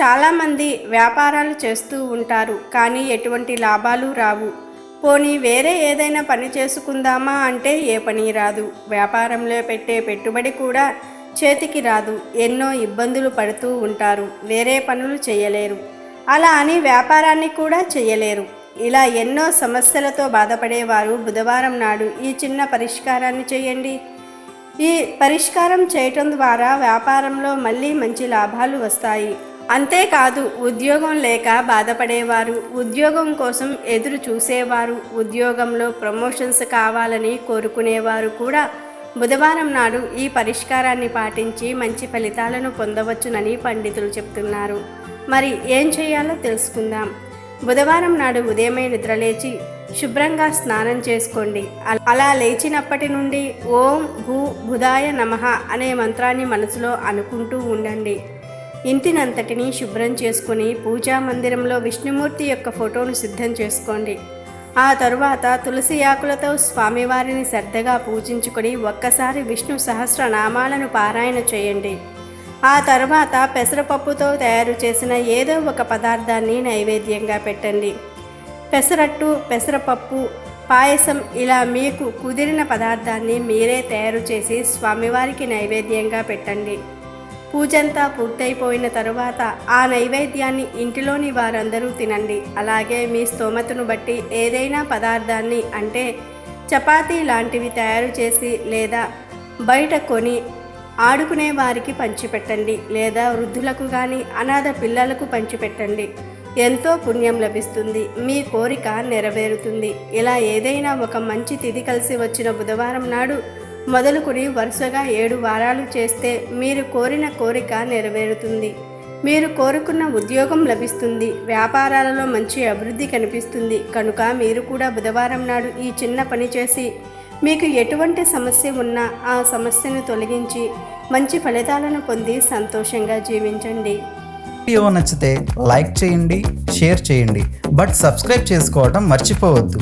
చాలామంది వ్యాపారాలు చేస్తూ ఉంటారు కానీ ఎటువంటి లాభాలు రావు. పోనీ వేరే ఏదైనా పని చేసుకుందామా అంటే ఏ పని రాదు. వ్యాపారంలో పెట్టే పెట్టుబడి కూడా చేతికి రాదు. ఎన్నో ఇబ్బందులు పడుతూ ఉంటారు. వేరే పనులు చేయలేరు. అలా అని వ్యాపారాన్ని కూడా చేయలేరు. ఇలా ఎన్నో సమస్యలతో బాధపడేవారు బుధవారం నాడు. ఈ చిన్న పరిష్కారాన్ని చేయండి. ఈ పరిష్కారం చేయటం ద్వారా వ్యాపారంలో మళ్ళీ మంచి లాభాలు వస్తాయి. అంతేకాదు ఉద్యోగం లేక బాధపడేవారు ఉద్యోగం కోసం ఎదురు చూసేవారు ఉద్యోగంలో ప్రమోషన్స్ కావాలని కోరుకునేవారు కూడా బుధవారం నాడు ఈ పరిష్కారాన్ని పాటించి మంచి ఫలితాలను పొందవచ్చునని పండితులు చెప్తున్నారు. మరి ఏం చేయాలో తెలుసుకుందాం. బుధవారం నాడు ఉదయమే నిద్రలేచి శుభ్రంగా స్నానం చేసుకోండి. అలా లేచినప్పటి నుండి ఓం భూ బుధాయ నమః అనే మంత్రాన్ని మనసులో అనుకుంటూ ఉండండి. ఇంటినంతటిని శుభ్రం చేసుకుని పూజా మందిరంలో విష్ణుమూర్తి యొక్క ఫోటోను సిద్ధం చేసుకోండి. ఆ తరువాత తులసి ఆకులతో స్వామివారిని శ్రద్ధగా పూజించుకొని ఒక్కసారి విష్ణు సహస్రనామాలను పారాయణ చేయండి. ఆ తర్వాత పెసరపప్పుతో తయారు చేసిన ఏదో ఒక పదార్థాన్ని నైవేద్యంగా పెట్టండి. పెసరట్టు పెసరపప్పు పాయసం ఇలా మీకు కుదిరిన పదార్థాన్ని మీరే తయారు చేసి స్వామివారికి నైవేద్యంగా పెట్టండి. పూజంతా పూర్తయిపోయిన తరువాత ఆ నైవేద్యాన్ని ఇంటిలోని వారందరూ తినండి. అలాగే మీ స్తోమతను బట్టి ఏదైనా పదార్థాన్ని అంటే చపాతీ లాంటివి తయారు చేసి లేదా బయట కొని ఆడుకునే వారికి పంచిపెట్టండి. లేదా వృద్ధులకు కానీ అనాథ పిల్లలకు పంచిపెట్టండి. ఎంతో పుణ్యం లభిస్తుంది. మీ కోరిక నెరవేరుతుంది. ఇలా ఏదైనా ఒక మంచి తిథి కలిసి వచ్చిన బుధవారం నాడు మొదలుకొని వరుసగా ఏడు వారాలు చేస్తే మీరు కోరిన కోరిక నెరవేరుతుంది. మీరు కోరుకున్న ఉద్యోగం లభిస్తుంది. వ్యాపారాలలో మంచి అభివృద్ధి కనిపిస్తుంది. కనుక మీరు కూడా బుధవారం నాడు ఈ చిన్న పని చేసి మీకు ఎటువంటి సమస్య ఉన్నా ఆ సమస్యను తొలగించి మంచి ఫలితాలను పొంది సంతోషంగా జీవించండి. వీడియో నచ్చితే లైక్ చేయండి షేర్ చేయండి. బట్ సబ్స్క్రైబ్ చేసుకోవడం మర్చిపోవద్దు.